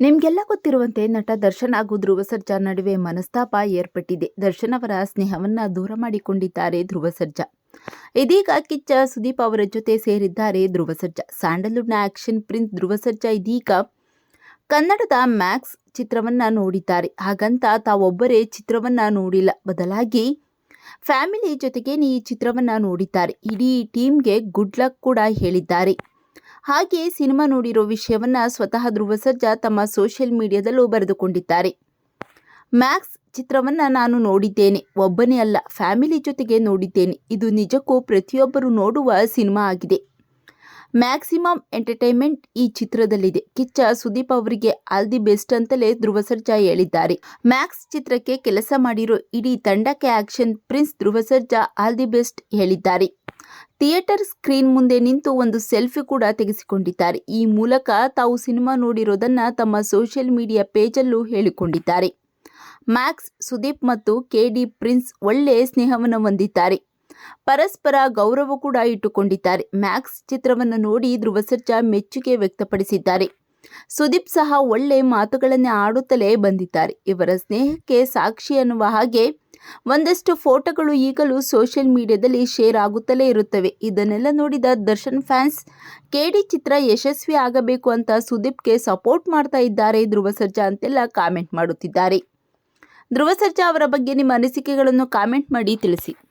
ನಿಮ್ಗೆಲ್ಲ ಗೊತ್ತಿರುವಂತೆ ನಟ ದರ್ಶನ್ ಹಾಗೂ ಧ್ರುವ ಸರ್ಜಾ ನಡುವೆ ಮನಸ್ತಾಪ ಏರ್ಪಟ್ಟಿದೆ. ದರ್ಶನ್ ಅವರ ಸ್ನೇಹವನ್ನ ದೂರ ಮಾಡಿಕೊಂಡಿದ್ದಾರೆ ಧ್ರುವ ಸರ್ಜಾ ಇದೀಗ ಕಿಚ್ಚ ಸುದೀಪ್ ಅವರ ಜೊತೆ ಸೇರಿದ್ದಾರೆ ಧ್ರುವ ಸರ್ಜಾ ಸ್ಯಾಂಡಲ್ವುಡ್ನ ಆಕ್ಷನ್ ಪ್ರಿನ್ಸ್ ಧ್ರುವ ಸರ್ಜಾ ಇದೀಗ ಕನ್ನಡದ ಮ್ಯಾಕ್ಸ್ ಚಿತ್ರವನ್ನ ನೋಡಿದ್ದಾರೆ. ಹಾಗಂತ ತಾವೊಬ್ಬರೇ ಚಿತ್ರವನ್ನ ನೋಡಿಲ್ಲ. ಬದಲಾಗಿ ಫ್ಯಾಮಿಲಿ ಜೊತೆಗೆ ಈ ಚಿತ್ರವನ್ನ ನೋಡಿದ್ದಾರೆ. ಇಡೀ ಟೀಮ್ಗೆ ಗುಡ್ ಲಕ್ ಕೂಡ ಹೇಳಿದ್ದಾರೆ. ಹಾಗೆ ಸಿನಿಮಾ ನೋಡಿರೋ ವಿಷಯವನ್ನ ಸ್ವತಃ ಧ್ರುವ ಸರ್ಜಾ ತಮ್ಮ ಸೋಷಿಯಲ್ ಮೀಡಿಯಾದಲ್ಲೂ ಬರೆದುಕೊಂಡಿದ್ದಾರೆ. ಮ್ಯಾಕ್ಸ್ ಚಿತ್ರವನ್ನ ನಾನು ನೋಡಿದ್ದೇನೆ. ಒಬ್ಬನೇ ಅಲ್ಲ, ಫ್ಯಾಮಿಲಿ ಜೊತೆಗೆ ನೋಡಿದ್ದೇನೆ. ಇದು ನಿಜಕ್ಕೂ ಪ್ರತಿಯೊಬ್ಬರು ನೋಡುವ ಸಿನಿಮಾ ಆಗಿದೆ. ಮ್ಯಾಕ್ಸಿಮಮ್ ಎಂಟರ್ಟೈನ್ಮೆಂಟ್ ಈ ಚಿತ್ರದಲ್ಲಿದೆ. ಕಿಚ್ಚ ಸುದೀಪ್ ಅವರಿಗೆ ಆಲ್ ದಿ ಬೆಸ್ಟ್ ಅಂತಲೇ ಧ್ರುವ ಸರ್ಜಾ ಹೇಳಿದ್ದಾರೆ. ಮ್ಯಾಕ್ಸ್ ಚಿತ್ರಕ್ಕೆ ಕೆಲಸ ಮಾಡಿರೋ ಇಡೀ ತಂಡಕ್ಕೆ action prince Dhruva Sarja all the best ಹೇಳಿದ್ದಾರೆ. ಥಿಯೇಟರ್ ಸ್ಕ್ರೀನ್ ಮುಂದೆ ನಿಂತು ಒಂದು ಸೆಲ್ಫಿ ಕೂಡ ತೆಗೆಸಿಕೊಂಡಿದ್ದಾರೆ. ಈ ಮೂಲಕ ತಾವು ಸಿನಿಮಾ ನೋಡಿರೋದನ್ನ ತಮ್ಮ ಸೋಷಿಯಲ್ ಮೀಡಿಯಾ ಪೇಜಲ್ಲೂ ಹೇಳಿಕೊಂಡಿದ್ದಾರೆ. ಮ್ಯಾಕ್ಸ್, ಸುದೀಪ್ ಮತ್ತು ಕೆ ಡಿ ಪ್ರಿನ್ಸ್ ಒಳ್ಳೆ ಸ್ನೇಹವನ್ನು ಹೊಂದಿದ್ದಾರೆ. ಪರಸ್ಪರ ಗೌರವ ಕೂಡ ಇಟ್ಟುಕೊಂಡಿದ್ದಾರೆ. ಮ್ಯಾಕ್ಸ್ ಚಿತ್ರವನ್ನು ನೋಡಿ ಧ್ರುವ ಸರ್ಜಾ ಮೆಚ್ಚುಗೆ ವ್ಯಕ್ತಪಡಿಸಿದ್ದಾರೆ. ಸುದೀಪ್ ಸಹ ಒಳ್ಳೆ ಮಾತುಗಳನ್ನೇ ಆಡುತ್ತಲೇ ಬಂದಿದ್ದಾರೆ. ಇವರ ಸ್ನೇಹಕ್ಕೆ ಸಾಕ್ಷಿ ಅನ್ನುವ ಹಾಗೆ ಒಂದಷ್ಟು ಫೋಟೋಗಳು ಈಗಲೂ ಸೋಷಿಯಲ್ ಮೀಡಿಯಾದಲ್ಲಿ ಶೇರ್ ಆಗುತ್ತಲೇ ಇರುತ್ತವೆ. ಇದನ್ನೆಲ್ಲ ನೋಡಿದ ದರ್ಶನ್ ಫ್ಯಾನ್ಸ್, ಕೆಡಿ ಚಿತ್ರ ಯಶಸ್ವಿ ಆಗಬೇಕು ಅಂತ ಸುದೀಪ್ಗೆ ಸಪೋರ್ಟ್ ಮಾಡ್ತಾ ಇದ್ದಾರೆ ಧ್ರುವ ಸರ್ಜಾ ಅಂತೆಲ್ಲ ಕಾಮೆಂಟ್ ಮಾಡುತ್ತಿದ್ದಾರೆ. ಧ್ರುವ ಸರ್ಜಾ ಅವರ ಬಗ್ಗೆ ನಿಮ್ಮ ಅನಿಸಿಕೆಗಳನ್ನು ಕಾಮೆಂಟ್ ಮಾಡಿ ತಿಳಿಸಿ.